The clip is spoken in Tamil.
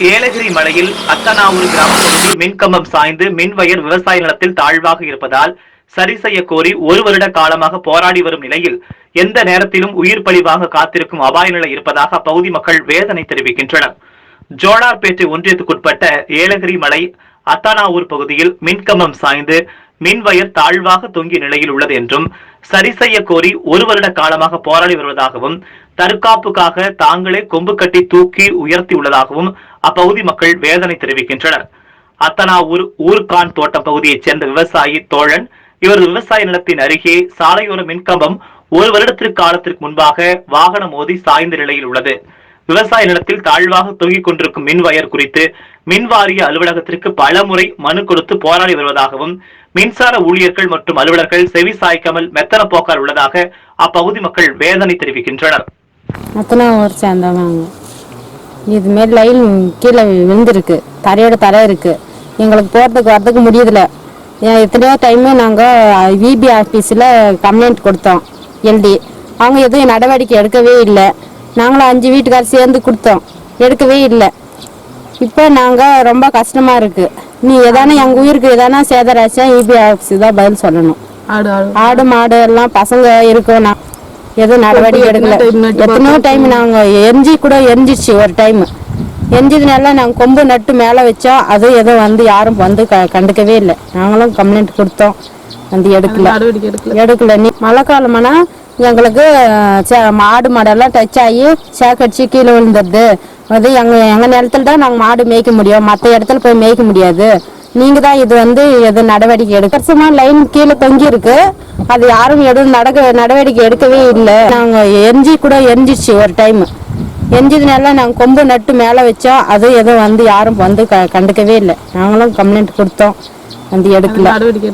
ஏலகிரி மலையில் அத்தனாவூர் கிராம பகுதியில் மின்கம்பம் சாய்ந்து மின்வயர் விவசாய நிலத்தில் தாழ்வாக இருப்பதால் சரி செய்ய கோரி ஒரு வருட காலமாக போராடி வரும் நிலையில் எந்த நேரத்திலும் உயிர் பலிவாக காத்திருக்கும் அபாய நிலை இருப்பதாக அப்பகுதி மக்கள் வேதனை தெரிவிக்கின்றனர். ஜோலார்பேட்டை ஒன்றியத்துக்குட்பட்ட ஏலகிரி மலை அத்தானாவூர் பகுதியில் மின்கம்பம் சாய்ந்து மின்வயர் தாழ்வாக தொங்கிய நிலையில் உள்ளது என்றும் சரி செய்ய கோரி ஒரு வருட காலமாக போராடி வருவதாகவும் தற்காப்புக்காக தாங்களே கொம்பு கட்டி தூக்கி உயர்த்தி உள்ளதாகவும் அப்பகுதி மக்கள் வேதனை தெரிவிக்கின்றனர். அத்தனாவூர் ஊர்கான் தோட்டம் பகுதியைச் சேர்ந்த விவசாயி தோழன் இவரது விவசாய நிலத்தின் அருகே சாலையோர மின்கம்பம் ஒரு வருடத்திற்கு காலத்திற்கு முன்பாக வாகனம் மோதி சாய்ந்த நிலையில் உள்ளது. விவசாய நிலத்தில் தாழ்வாக தொங்கிக் கொண்டிருக்கும் மின்வயர் குறித்து மின் வாரிய அலுவலகத்திற்கு பலமுறை மனு கொடுத்து போராடி வருவதாகவும் மின்சார ஊழியர்கள் மற்றும் அலுவலர்கள் செவி சாய்க்காமல் மெத்தன போக்கால் உள்ளதாக அப்பகுதி மக்கள் வேதனை தெரிவிக்கின்றனர். அத்தனை ஊர் சேர்ந்தவங்க லைன் கீழே விழுந்திருக்கு. தரையோட தரை இருக்கு. எங்களுக்கு போகிறதுக்கு வரதுக்கு முடியல எத்தனையோ டைமு நாங்கள் விபி ஆஃபீஸில் கம்ப்ளைண்ட் கொடுத்தோம் எல்டி அவங்க எதுவும் நடவடிக்கை எடுக்கவே இல்லை. நாங்களும் அஞ்சு வீட்டுக்கார் சேர்ந்து கொடுத்தோம். எடுக்கவே இல்லை. இப்போ நாங்கள் ரொம்ப கஷ்டமாக இருக்கு. நீ எதானே எங்கள் உயிருக்கு எதானா சேதராச்சா இபி ஆஃபீஸ் தான் பதில் சொல்லணும். ஆடு மாடு எல்லாம் பசங்க இருக்கோம் நான் எதுவும் நடவடிக்கை எடுக்கல. எத்தனையோ டைம் நாங்க எரிஞ்சி கூட எரிஞ்சிச்சு ஒரு டைம் எரிஞ்சதுனால நாங்க கொம்பு நட்டு மேல வச்சோம் அது எதுவும் வந்து யாரும் வந்து க- கண்டுக்கவே இல்லை. நாங்களும் கம்ப்ளைண்ட் கொடுத்தோம். வந்து எடுக்கல. எடுக்கல. நீ மழை காலமானா எங்களுக்கு மாடு மாடெல்லாம் டச் ஆகி சேக்கடிச்சு கீழே விழுந்துடுது. அது எங்கள் எங்கள் நிலத்துல தான் நாங்கள் மாடு மேய்க்க முடியும். மற்ற இடத்துல போய் மேய்க்க முடியாது. நீங்கள் தான் இது வந்து எது நடவடிக்கை எடுக்க வருஷமா லைன் கீழே தொங்கி இருக்கு. அது யாரும் எதுவும் நடக்க நடவடிக்கை எடுக்கவே இல்லை. நாங்கள் எரிஞ்சி கூட எரிஞ்சிச்சு ஒரு டைம் எரிஞ்சதுனால நாங்கள் கொம்பு நட்டு மேலே வச்சோம் அது எதுவும் வந்து யாரும் வந்து க- கண்டுக்கவே இல்லை. நாங்களும் கம்ப்ளைண்ட் கொடுத்தோம். வந்து எடுக்கல.